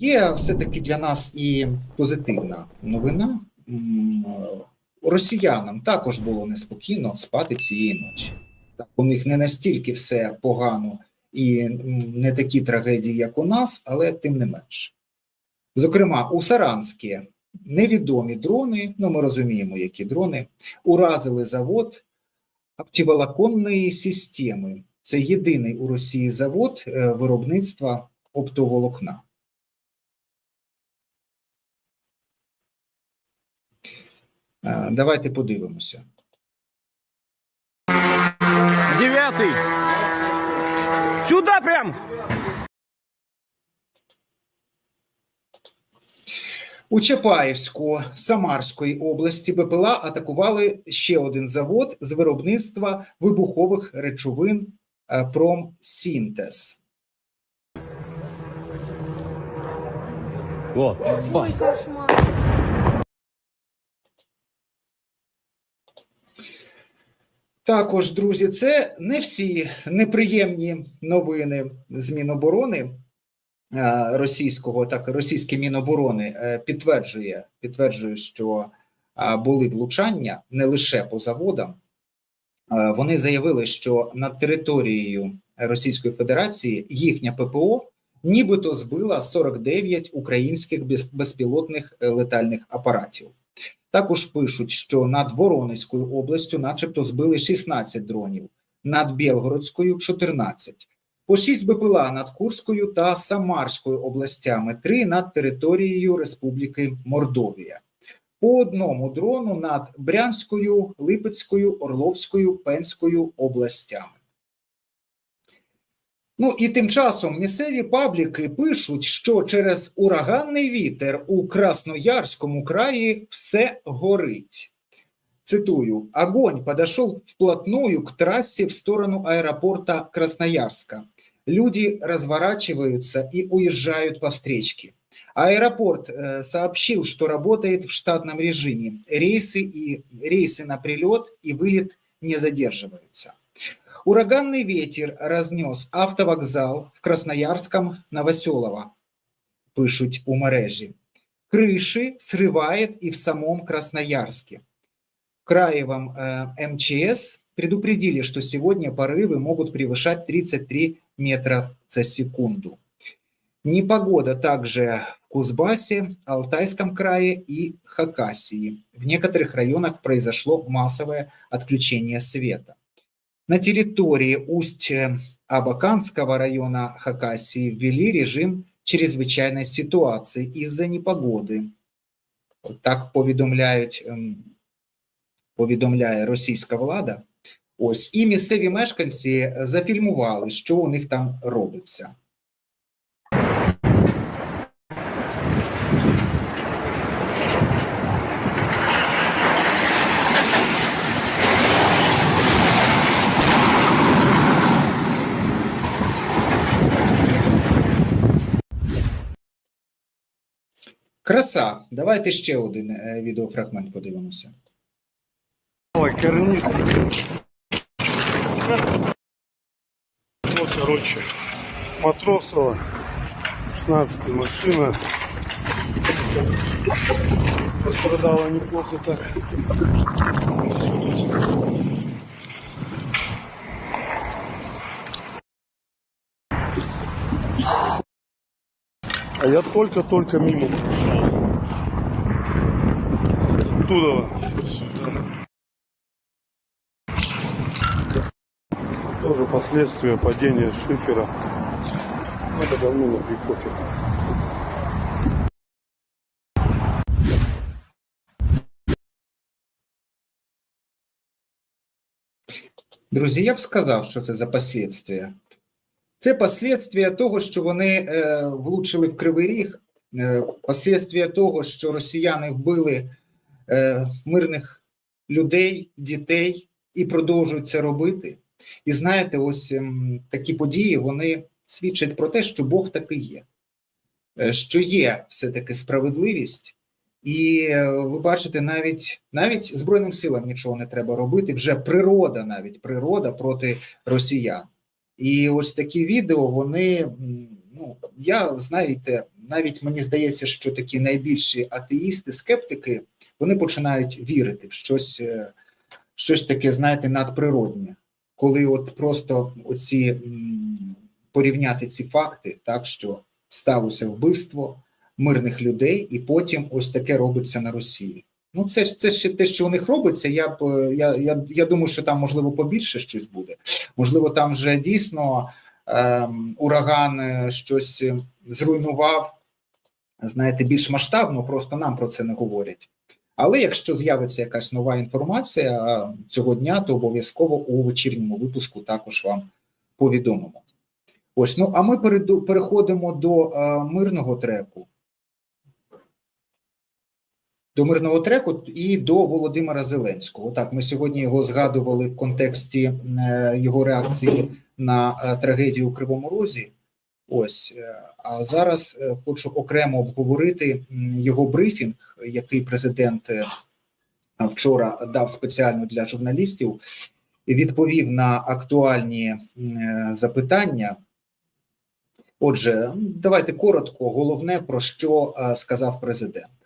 Є все-таки для нас і позитивна новина. Росіянам також було неспокійно спати цієї ночі. Так, у них не настільки все погано і не такі трагедії, як у нас, але тим не менше. Зокрема, у Саранське невідомі дрони, ну ми розуміємо, які дрони, уразили завод оптоволоконної системи. Це єдиний у Росії завод е, виробництва оптоволокна. Давайте подивимося. Девятый. Сюда прям. У Чапаївську Самарської області БПЛА атакували ще один завод з виробництва вибухових речовин е, Промсінтез. Вот. Ой, кошмар. Також, друзі, це не всі неприємні новини з Міноборони е, російського, так російське Міноборони е, підтверджує, підтверджує, що е, були влучання не лише по заводам. Вони заявили, що над територією Російської Федерації їхня ППО нібито збила 49 українських безпілотних летальних апаратів. Також пишуть, що над Воронезькою областю, начебто, збили 16 дронів, над Білгородською 14, по 6 БПЛА над Курською та Самарською областями, 3 над територією Республіки Мордовія. По одному дрону над Брянською, Липецькою, Орловською, Пенською областями. Ну і тим часом місцеві пабліки пишуть, що через ураганний вітер у Красноярському краї все горить. Цитую: огонь подошел вплотную к трассе в сторону аэропорта Красноярска. Люди разворачиваются и уезжают по встречке. Аэропорт э, сообщил, что работает в штатном режиме. Рейсы и рейсы на прилет и вылет не задерживаются. Ураганный ветер разнес автовокзал в Красноярском Новоселово, пишуть у мережі. Крыши срывает и в самом Красноярске. В Краевом э, МЧС предупредили, что сегодня порывы могут превышать 33 метра за секунду. Непогода также в Кузбассе, Алтайском крае и Хакасии. В некоторых районах произошло массовое отключение света. На территории Усть-Абаканского района Хакасии ввели режим чрезвычайной ситуации из-за непогоди. Так повідомляють, повідомляє російська влада. Ось і місцеві мешканці зафільмували, що у них там робиться. Краса. Давайте ще один е, відеофрагмент подивимося. Ой, карниз. Вот, короче, Матросова, 16 машина. Пострадала неплохо так. А я только-только мимо. Оттуда сюда. Тоже последствия падения шифера. Это давно на прикопе. Друзі, я б сказав, що це за послідствия. Це послідствия того, що вони е, влучили в Кривий Ріг, е, послідствия того, що росіяни вбили мирних людей, дітей і продовжують це робити. І знаєте, ось ем, такі події вони свідчать про те, що Бог таки є, Е, що є все-таки справедливість, і е, ви бачите, навіть навіть Збройним силам нічого не треба робити. Вже природа, навіть природа проти росіян. І ось такі відео, вони ну я знаєте, навіть мені здається, що такі найбільші атеїсти, скептики, вони починають вірити в щось, е, щось таке, знаєте, надприроднє, коли от просто оці порівняти ці факти, так що сталося вбивство мирних людей, і потім ось таке робиться на Росії. Ну, це ж це ще те, що у них робиться. Я б я, я, я думаю, що там можливо побільше щось буде. Можливо, там вже дійсно ем, ураган е, щось е, зруйнував, знаєте, більш масштабно, просто нам про це не говорять. Але якщо з'явиться якась нова інформація цього дня, то обов'язково у вечірньому випуску також вам повідомимо. Ось, ну а ми переходимо до мирного треку. До мирного треку і до Володимира Зеленського. Так, ми сьогодні його згадували в контексті е, його реакції на е, трагедію у Кривому Розі. Ось, е, а зараз е, хочу окремо обговорити його брифінг, який президент е, вчора дав спеціально для журналістів, відповів на актуальні запитання. Отже, давайте коротко, головне про що сказав президент.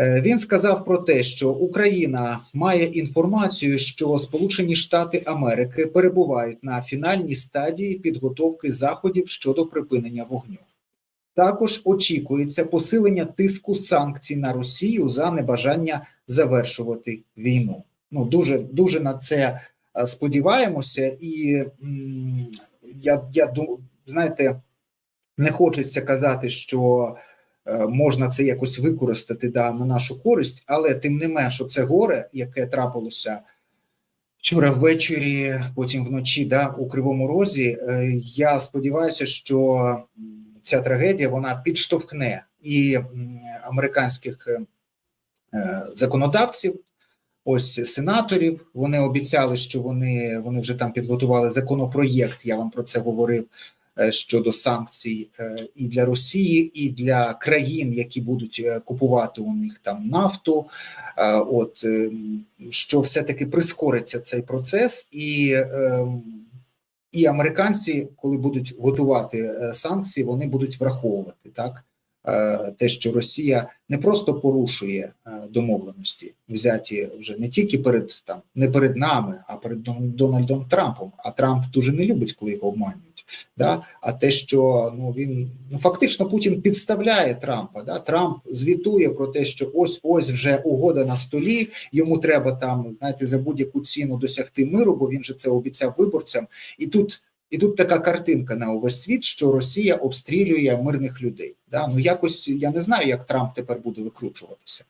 Е, Він сказав про те, що Україна має інформацію, що Сполучені Штати Америки перебувають на фінальній стадії підготовки заходів щодо припинення вогню. Також очікується посилення тиску санкцій на Росію за небажання завершувати війну. Ну дуже дуже на це е, сподіваємося, і я, я знаєте, не хочеться казати, що можна це якось використати да, на нашу користь, але тим не менш, це горе, яке трапилося вчора ввечері, потім вночі, да, у Кривому Розі. е, Я сподіваюся, що ця трагедія вона підштовхне і американських е, е, законодавців. Ось сенаторів. Вони обіцяли, що вони, вони вже там підготували законопроєкт. Я вам про це говорив е, щодо санкцій е, і для Росії, і для країн, які будуть е, купувати у них там нафту. Е, От е, що все-таки прискориться цей процес, і, е, і американці, коли будуть готувати е, санкції, вони будуть враховувати так. Е, Те, що Росія не просто порушує е, домовленості, взяті вже не тільки перед там не перед нами, а перед Дон- Дональдом Трампом. А Трамп дуже не любить, коли його обманюють. Да? А те, що ну він ну фактично Путін підставляє Трампа. Да? Трамп звітує про те, що ось ось вже угода на столі. Йому треба там знаєте за будь-яку ціну досягти миру, бо він же це обіцяв виборцям. І тут і тут така картинка на увесь світ, що Росія обстрілює мирних людей. Да? Ну якось я не знаю, як Трамп тепер буде викручуватися.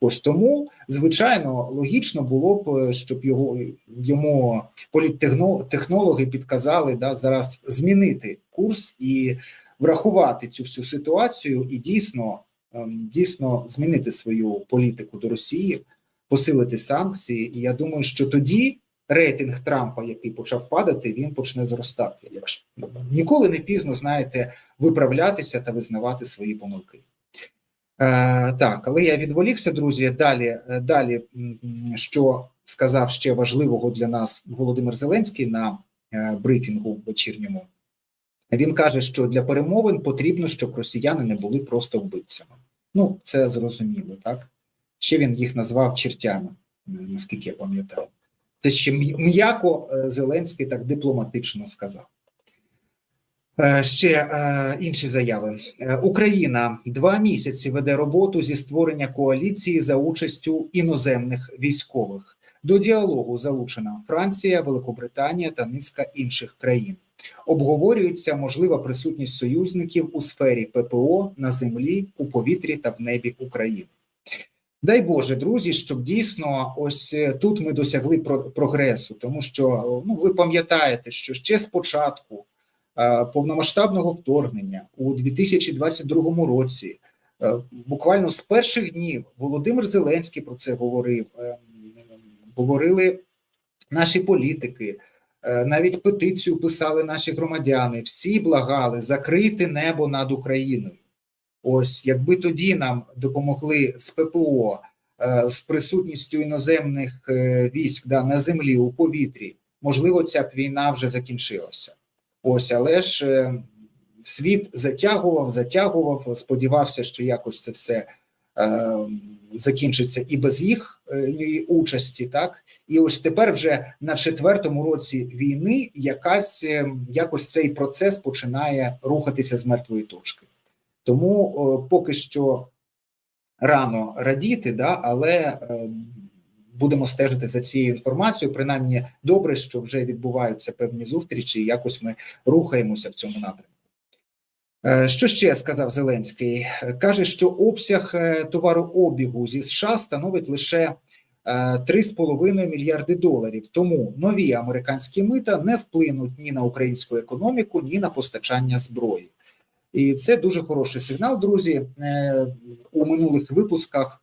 Ось тому, звичайно, логічно було б, щоб його йому політтехнологи підказали да, зараз змінити курс і врахувати цю всю ситуацію, і дійсно, ем, дійсно змінити свою політику до Росії, посилити санкції. І я думаю, що тоді рейтинг Трампа, який почав падати, він почне зростати. Якщо ніколи не пізно знаєте виправлятися та визнавати свої помилки. Е, так, але я відволікся, друзі. Далі, е, далі, що сказав ще важливого для нас Володимир Зеленський на е, брифінгу вечірньому. Він каже, що для перемовин потрібно, щоб росіяни не були просто вбивцями. Ну, це зрозуміло, так? Ще він їх назвав чертями, наскільки я пам'ятаю. Це ще м'яко е, Зеленський так дипломатично сказав. Е, Ще е, інші заяви. Україна два місяці веде роботу зі створення коаліції за участю іноземних військових. До діалогу залучена Франція, Великобританія та низка інших країн. Обговорюється можлива присутність союзників у сфері ППО на землі, у повітрі та в небі України. Дай Боже, друзі, щоб дійсно ось е, тут ми досягли про- прогресу, тому що ну ви пам'ятаєте, що ще спочатку е, повномасштабного вторгнення у 2022 році, е, буквально з перших днів Володимир Зеленський про це говорив. е, Говорили наші політики, навіть петицію писали наші громадяни. Всі благали закрити небо над Україною. Ось якби тоді нам допомогли з ППО, е, з присутністю іноземних е, військ да, на землі у повітрі, можливо, ця б війна вже закінчилася. Ось, але ж е, світ затягував, затягував, сподівався, що якось це все е, закінчиться і без їх участі, так. І ось тепер, вже на четвертому році війни, якась якось цей процес починає рухатися з мертвої точки. Тому е, поки що рано радіти, да, але е, будемо стежити за цією інформацією. Принаймні, добре, що вже відбуваються певні зустрічі, і якось ми рухаємося в цьому напрямку. Е, Що ще сказав Зеленський? Каже, що обсяг товарообігу зі США становить лише е, 3,5 мільярди доларів. Тому нові американські мита не вплинуть ні на українську економіку, ні на постачання зброї. І це дуже хороший сигнал, друзі. Е, У минулих випусках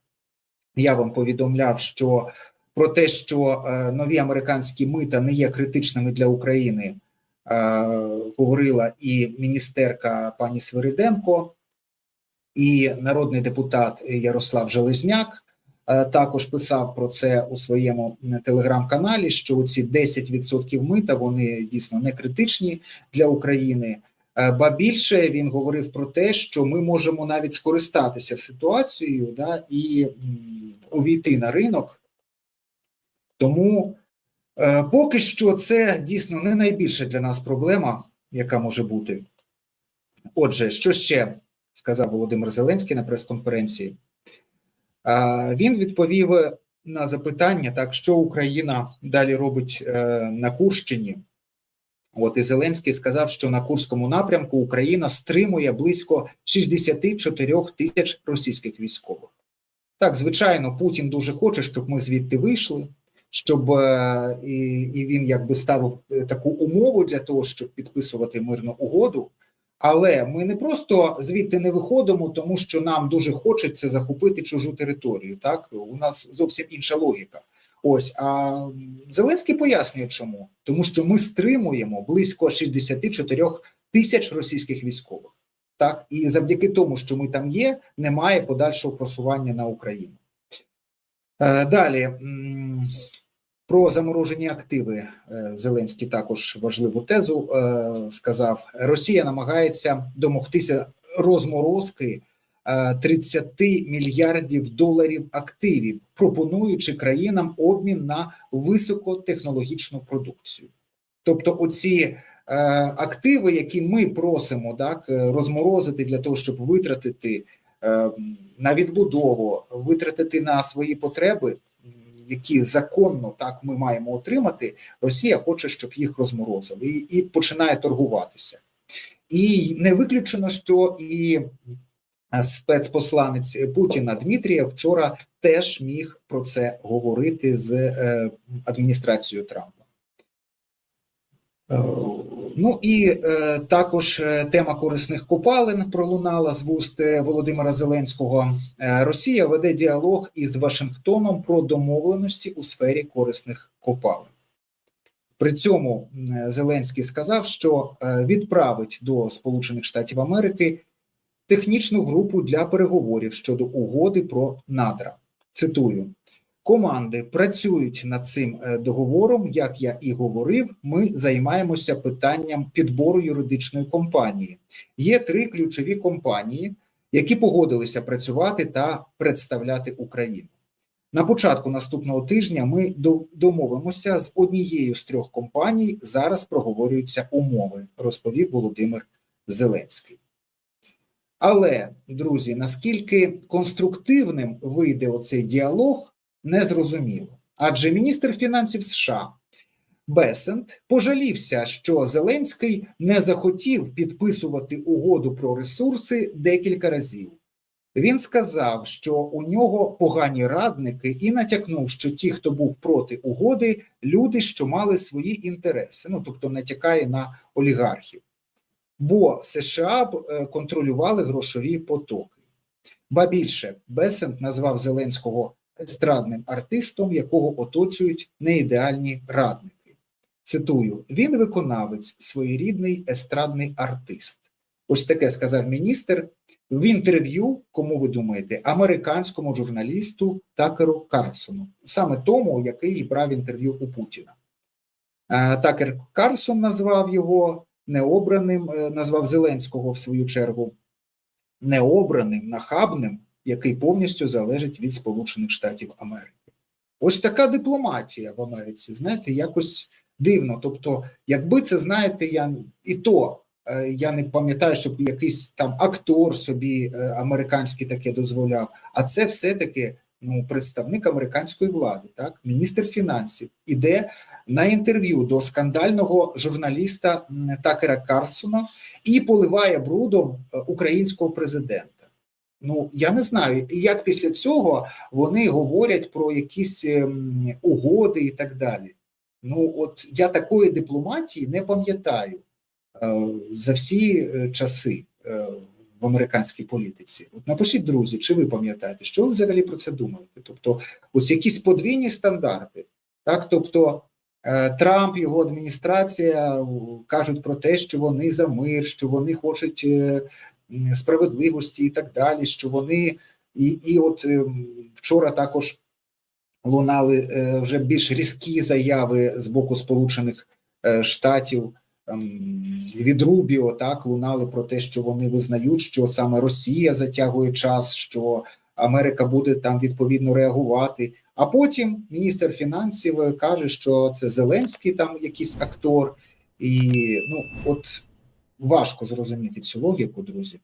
я вам повідомляв, що про те, що е, нові американські мита не є критичними для України, е, говорила і міністерка пані Свириденко, і народний депутат Ярослав Железняк. Також писав про це у своєму телеграм-каналі, що ці 10% мита вони дійсно не критичні для України. Е, Ба більше він говорив про те, що ми можемо навіть скористатися ситуацією да, і увійти на ринок. Тому е, поки що це дійсно не найбільша для нас проблема, яка може бути. Отже, що ще сказав Володимир Зеленський на прес-конференції? Е, він відповів на запитання, так що Україна далі робить е, на Курщині. От і Зеленський сказав, що на Курському напрямку Україна стримує близько 64 тисяч російських військових. Так, звичайно, Путін дуже хоче, щоб ми звідти вийшли, щоб е, і, і він якби ставив е, таку умову для того, щоб підписувати мирну угоду. Але ми не просто звідти не виходимо, тому що нам дуже хочеться захопити чужу територію. Так у нас зовсім інша логіка. Ось а Зеленський пояснює, чому тому, що ми стримуємо близько 64 тисяч російських військових. Так, і завдяки тому, що ми там є, немає подальшого просування на Україну. Е, Далі про заморожені активи е, Зеленський також важливу тезу е, сказав: Росія намагається домогтися розморозки 30 мільярдів доларів активів, пропонуючи країнам обмін на високотехнологічну продукцію. Тобто, оці е, активи, які ми просимо так е, розморозити для того, щоб витратити е, на відбудову, витратити на свої потреби, які законно так ми маємо отримати. Росія хоче, щоб їх розморозили, і, і починає торгуватися. І не виключено, що і спецпосланець Путіна Дмитрія вчора теж міг про це говорити з е, адміністрацією Трампа. Ну і е, також е, тема корисних копалин пролунала з вуст е, Володимира Зеленського. Росія веде діалог із Вашингтоном про домовленості у сфері корисних копалин. При цьому Зеленський сказав, що відправить до Сполучених Штатів Америки технічну групу для переговорів щодо угоди про надра. Цитую: команди працюють над цим е, договором. Як я і говорив, ми займаємося питанням підбору юридичної компанії. Є три ключові компанії, які погодилися працювати та представляти Україну. На початку наступного тижня ми домовимося з однією з трьох компаній. Зараз проговорюються умови, розповів Володимир Зеленський. Але, друзі, наскільки конструктивним вийде оцей діалог, не зрозуміло. Адже міністр фінансів США Бесент пожалівся, що Зеленський не захотів підписувати угоду про ресурси декілька разів. Він сказав, що у нього погані радники, і натякнув, що ті, хто був проти угоди, люди, що мали свої інтереси. Ну тобто натякає на олігархів бо США б е, контролювали грошові потоки. Ба більше Бесент назвав Зеленського естрадним артистом, якого оточують неідеальні радники. Цитую: він виконавець, своєрідний естрадний артист. Ось таке сказав міністр в інтерв'ю, кому ви думаєте, американському журналісту Такеру Карлсону, саме тому, який брав інтерв'ю у Путіна. Е, Такер Карлсон назвав його необраним, е, назвав Зеленського в свою чергу, необраним, нахабним, який повністю залежить від Сполучених Штатів Америки. Ось така дипломатія в Америці. Знаєте, якось дивно. Тобто, якби це знаєте, я і то е, я не пам'ятаю, щоб якийсь там актор собі е, американський таке дозволяв. А це все-таки ну, представник американської влади, так, міністр фінансів, іде на інтерв'ю до скандального журналіста Такера Карлсона і поливає брудом е, українського президента. Ну я не знаю, як після цього вони говорять про якісь ем, угоди і так далі. Ну, от я такої дипломатії не пам'ятаю е, за всі е, часи е, в американській політиці. От напишіть, друзі, чи ви пам'ятаєте, що ви взагалі про це думаєте? Тобто, ось якісь подвійні стандарти, так тобто. Е, Трамп, його адміністрація е, кажуть про те, що вони за мир, що вони хочуть е, справедливості і так далі. Що вони і, і от вчора також лунали вже більш різкі заяви з боку Сполучених Штатів ем, від Рубіо. Так лунали про те, що вони визнають, що саме Росія затягує час, що Америка буде там відповідно реагувати. А потім міністр фінансів каже, що це Зеленський там якийсь актор, і ну от важко зрозуміти цю логіку, друзі.